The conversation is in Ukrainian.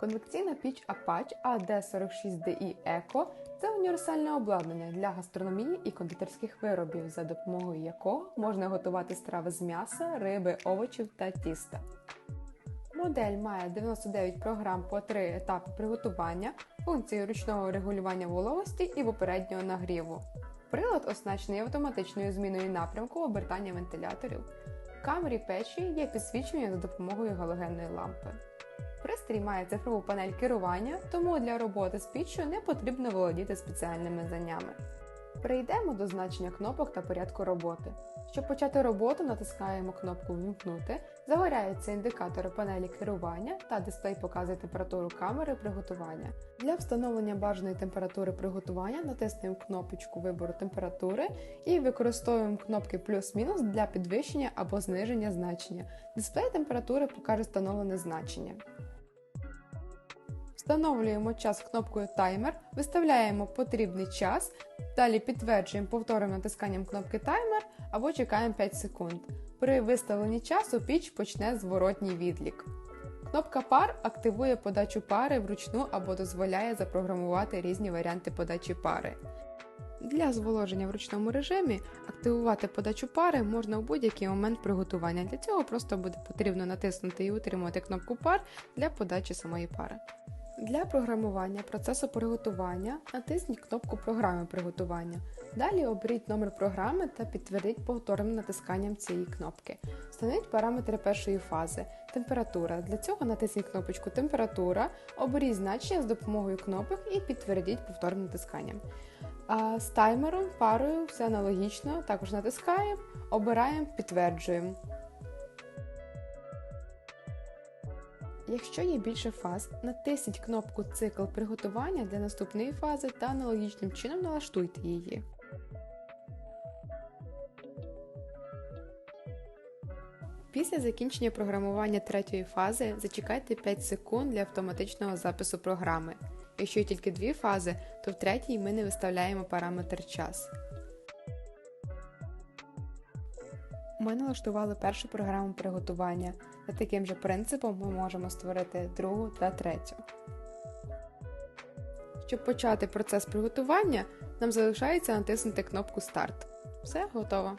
Конвекційна піч Apache AD46DI Eco це універсальне обладнання для гастрономії і кондитерських виробів, за допомогою якого можна готувати страви з м'яса, риби, овочів та тіста. Модель має 99 програм по три етапи приготування, функції ручного регулювання вологості і попереднього нагріву. Прилад оснащений автоматичною зміною напрямку обертання вентиляторів. В камері печі є підсвічування за допомогою галогенної лампи. Пристрій має цифрову панель керування, тому для роботи з піччю не потрібно володіти спеціальними знаннями. Перейдемо до значення кнопок та порядку роботи. Щоб почати роботу, натискаємо кнопку Вімкнути, загоряються індикатори панелі керування та дисплей показує температуру камери приготування. Для встановлення бажаної температури приготування натиснемо кнопочку вибору температури і використовуємо кнопки плюс-мінус для підвищення або зниження значення. Дисплей температури покаже встановлене значення. Встановлюємо час кнопкою Таймер, виставляємо потрібний час, далі підтверджуємо повторним натисканням кнопки Таймер або чекаємо 5 секунд. При виставленні часу піч почне зворотній відлік. Кнопка пар активує подачу пари вручну або дозволяє запрограмувати різні варіанти подачі пари. Для зволоження в ручному режимі активувати подачу пари можна в будь-який момент приготування. Для цього просто буде потрібно натиснути і утримувати кнопку пар для подачі самої пари. Для програмування процесу приготування натисніть кнопку програми приготування. Далі оберіть номер програми та підтвердіть повторним натисканням цієї кнопки. Встановіть параметри першої фази. Температура. Для цього натисніть кнопочку Температура, оберіть значення з допомогою кнопок і підтвердіть повторним натисканням. А з таймером, парою все аналогічно. Також натискаємо, обираємо, підтверджуємо. Якщо є більше фаз, натисніть кнопку Цикл приготування для наступної фази та аналогічним чином налаштуйте її. Після закінчення програмування третьої фази зачекайте 5 секунд для автоматичного запису програми. Якщо є тільки дві фази, то в третій ми не виставляємо параметр час. Ми налаштували першу програму приготування. За таким же принципом ми можемо створити другу та третю. Щоб почати процес приготування, нам залишається натиснути кнопку Старт. Все готово.